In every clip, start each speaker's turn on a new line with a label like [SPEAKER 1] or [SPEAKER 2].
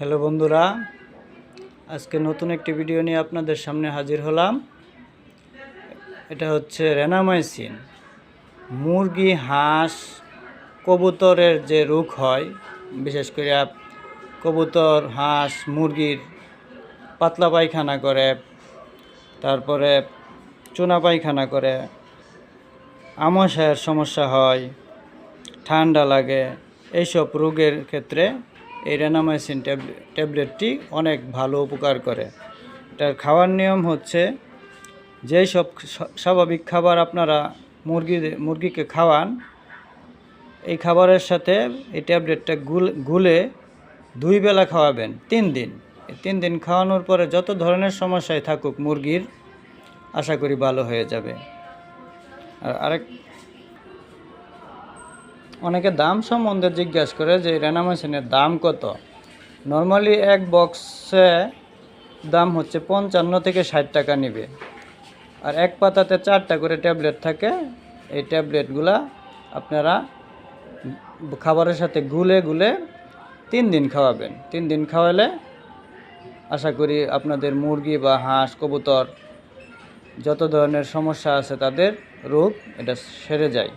[SPEAKER 1] Hello বন্ধুরা, আজকে নতুন একটি ভিডিও নিয়ে আপনাদের সামনে হাজির হলাম। এটা হচ্ছে রেনামাইসিন মুরগি, হাঁস, কবুতরের যে রোগ হয়, বিশেষ করে কবুতর, হাঁস, মুরগির পাতলা পায়খানা করে, তারপরে চুনা পায়খানা করে আমাশয়ের সমস্যা হয়, ঠান্ডা লাগে, এইসব রোগের ক্ষেত্রে এই রেনামাইসিন ট্যাবলেটটি অনেক ভালো উপকার করে। এটার খাওয়ার নিয়ম হচ্ছে, যেই সব স্বাভাবিক খাবার আপনারা মুরগি, মুরগিকে খাওয়ান, এই খাবারের সাথে এই ট্যাবলেটটা গুল দুই বেলা খাওয়াবেন, তিন দিন। তিন দিন খাওয়ানোর পরে যত ধরনের সমস্যায় থাকুক মুরগির, আশা করি ভালো হয়ে যাবে। আর আরেক অনেকে দাম সম্বন্ধে জিজ্ঞাসা করে যে রেনামেশনের দাম কত? নর্মালি এক বক্সে দাম হচ্ছে পঞ্চান্ন থেকে ষাট টাকা নেবে। আর এক পাতাতে চারটা করে ট্যাবলেট থাকে, এই ট্যাবলেটগুলা আপনারা খাবারের সাথে গুলে গুলে তিন দিন খাওয়াবেন। তিন দিন খাওয়ালে আশা করি আপনাদের মুরগি বা হাঁস, কবুতর যত ধরনের সমস্যা আছে তাদের রোগ এটা সেরে যায়।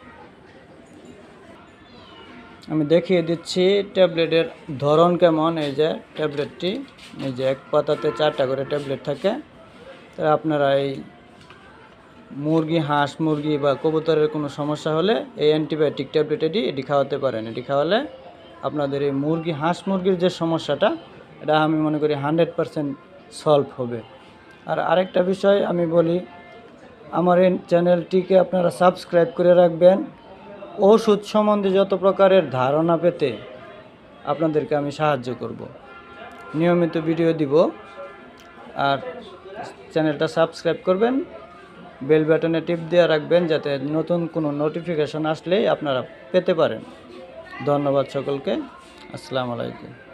[SPEAKER 1] আমি দেখিয়ে দিচ্ছি ট্যাবলেটের ধরন কেমন, এই যে ট্যাবলেটটি, এই যে এক পাতাতে চারটা করে ট্যাবলেট থাকে। তো আপনারা এই মুরগি, হাঁস মুরগি বা কবুতরের কোনো সমস্যা হলে এই অ্যান্টিবায়োটিক ট্যাবলেট এটি এটি খাওয়াতে পারেন। এটি খাওয়ালে আপনাদের এই মুরগি, হাঁস মুরগির যে সমস্যাটা, এটা আমি মনে করি হান্ড্রেড পারসেন্ট সলভ হবে। আর আরেকটা বিষয় আমি বলি, আমার এই চ্যানেলটিকে আপনারা সাবস্ক্রাইব করে রাখবেন। ওষুধ সম্বন্ধে যত প্রকারের ধারণা পেতে আপনাদেরকে আমি সাহায্য করব। নিয়মিত ভিডিও দিব আর চ্যানেলটা সাবস্ক্রাইব করবেন, বেল বাটনে টিপ দিয়ে রাখবেন যাতে নতুন কোনো নোটিফিকেশান আসলেই আপনারা পেতে পারেন। ধন্যবাদ সকলকে, আসসালামু আলাইকুম।